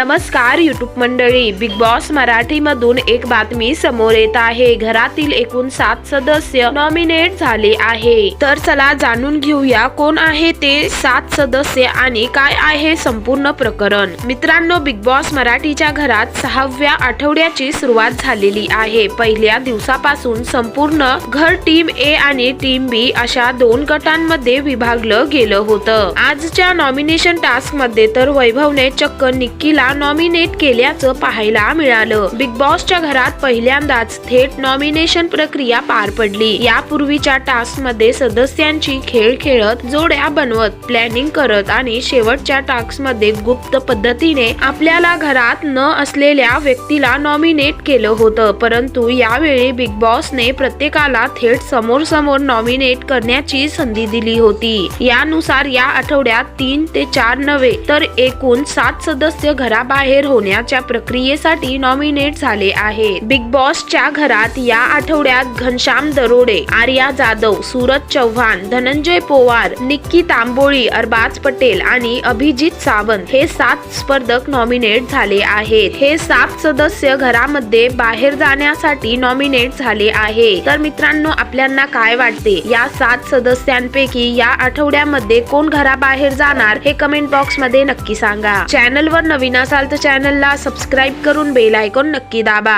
नमस्कार युट्यूब मंडळी. Big boss Marathi मधून एक बातमी समोर येत आहे. घरातील एकूण सात सदस्य नॉमिनेट झाले आहे. तर चला जाणून घेऊया कोण आहे ते सात सदस्य आणि काय आहे संपूर्ण प्रकरण. मित्रांनो बिग बॉस मराठीच्या घरात सहाव्या आठवड्याची सुरुवात झालेली आहे. पहिल्या दिवसापासून संपूर्ण घर टीम ए आणि टीम बी अशा दोन गटांमध्ये विभागलं गेलं होतं. आजच्या नॉमिनेशन टास्कमध्ये तर वैभवने चक्क निक्कीला नॉमिनेट केल्याचं पाहायला मिळालं. बिग बॉसच्या घरात पहिल्यांदाच थेट नॉमिनेशन प्रक्रिया पार पडली. यापूर्वीच्या टास्कमध्ये सदस्यांची खेळ खेळत जोड्या बनवत प्लॅनिंग करत आणि शेवटच्या टास्कमध्ये गुप्त पद्धतीने आपल्याला घरात न असलेल्या व्यक्तीला नॉमिनेट केलं होतं. परंतु यावेळी बिग बॉसने प्रत्येकाला थेट समोर समोर नॉमिनेट करण्याची संधी दिली होती. यानुसार या आठवड्यात तीन ते चार नव्हे तर एकूण सात सदस्य घरात घराबाहेर होण्याच्या प्रक्रियेसाठी नॉमिनेट झाले आहे बिग बॉसच्या घरात या आठवड्यात घनश्याम दरोडे आर्या जाधव सूरज चव्हाण धनंजय पोवार निक्की तांबोळी अरबाज पटेल आणि अभिजित सावंत हे सात स्पर्धक नॉमिनेट झाले आहेत. हे सात सदस्य घरामध्ये बाहेर जाण्यासाठी नॉमिनेट झाले आहे. तर मित्रांनो आपल्यांना काय वाटते? या सात सदस्यांपैकी या आठवड्यामध्ये कोण घराबाहेर जाणार हे कमेंट बॉक्समध्ये नक्की सांगा. चॅनल वर नवीन असाल तर चॅनलला सबस्क्राईब करून बेल आयकॉन नक्की दाबा.